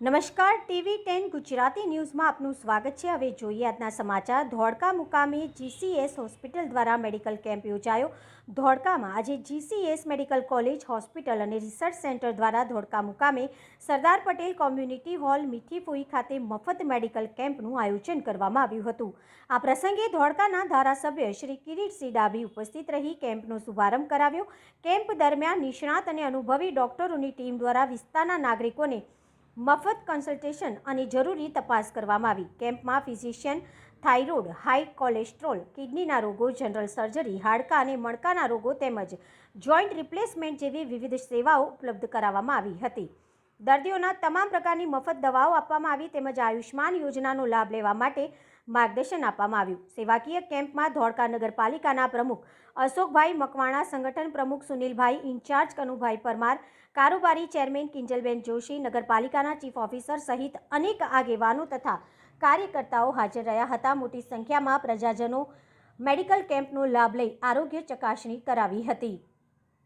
નમસ્કાર, TV ten Gujarati ન્યૂઝમાં આપનું સ્વાગત છે. હવે જોઈએ આજના સમાચાર. ધોળકા મુકામે જીસીએસ હોસ્પિટલ દ્વારા મેડિકલ કેમ્પ યોજાયો. ધોળકામાં આજે જીસીએસ મેડિકલ કોલેજ, હોસ્પિટલ અને રિસર્ચ સેન્ટર દ્વારા ધોળકા મુકામે સરદાર પટેલ કોમ્યુનિટી હોલ, મીઠીફોઈ ખાતે મફત મેડિકલ કેમ્પનું આયોજન કરવામાં આવ્યું હતું. આ પ્રસંગે ધોળકાના ધારાસભ્ય શ્રી કિરીટસિંહ ડાભી ઉપસ્થિત રહી, કેમ્પનો શુભારંભ કરાવ્યો. કેમ્પ દરમિયાન નિષ્ણાત અને અનુભવી ડોક્ટરોની ટીમ દ્વારા વિસ્તારના નાગરિકોને મફત કન્સલ્ટેશન અને જરૂરી તપાસ કરવામાં આવી. કેમ્પમાં ફિઝિશિયન, થાઇરોઇડ, હાઈ કોલેસ્ટ્રોલ, કિડનીના રોગો, જનરલ સર્જરી, હાડકા અને મણકાના રોગો તેમજ જોઈન્ટ રિપ્લેસમેન્ટ જેવી વિવિધ સેવાઓ ઉપલબ્ધ કરાવવામાં આવી હતી. દર્દીઓના તમામ પ્રકારની મફત દવાઓ આપવામાં આવી તેમજ આયુષ્માન યોજનાનો લાભ લેવા માટે માર્ગદર્શન આપવામાં આવ્યું. સેવાકીય કેમ્પમાં ધોળકા નગરપાલિકાના પ્રમુખ અશોકભાઈ મકવાણા, સંગઠન પ્રમુખ સુનિલભાઈ, ઇન્ચાર્જ કનુભાઈ પરમાર, કારોબારી ચેરમેન કિંજલબેન જોશી, નગરપાલિકાના ચીફ ઓફિસર સહિત અનેક આગેવાનો તથા કાર્યકર્તાઓ હાજર રહ્યા હતા. મોટી સંખ્યામાં પ્રજાજનો મેડિકલ કેમ્પનો લાભ લઈ આરોગ્ય ચકાસણી કરાવી હતી.